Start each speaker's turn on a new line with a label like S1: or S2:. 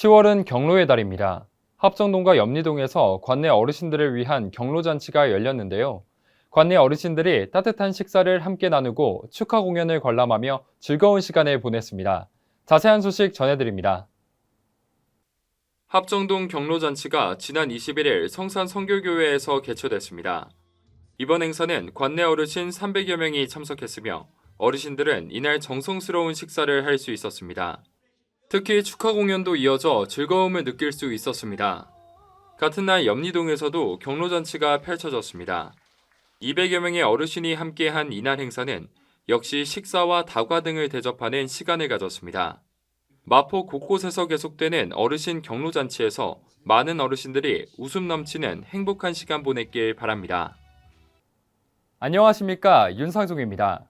S1: 10월은 경로의 달입니다. 합정동과 염리동에서 관내 어르신들을 위한 경로잔치가 열렸는데요. 관내 어르신들이 따뜻한 식사를 함께 나누고 축하 공연을 관람하며 즐거운 시간을 보냈습니다. 자세한 소식 전해드립니다. 합정동 경로잔치가 지난 21일 성산 성결교회에서 개최됐습니다. 이번 행사는 관내 어르신 300여 명이 참석했으며 어르신들은 이날 정성스러운 식사를 할 수 있었습니다. 특히 축하 공연도 이어져 즐거움을 느낄 수 있었습니다. 같은 날 염리동에서도 경로잔치가 펼쳐졌습니다. 200여 명의 어르신이 함께한 이날 행사는 역시 식사와 다과 등을 대접하는 시간을 가졌습니다. 마포 곳곳에서 계속되는 어르신 경로잔치에서 많은 어르신들이 웃음 넘치는 행복한 시간 보냈길 바랍니다. 안녕하십니까 윤상종입니다.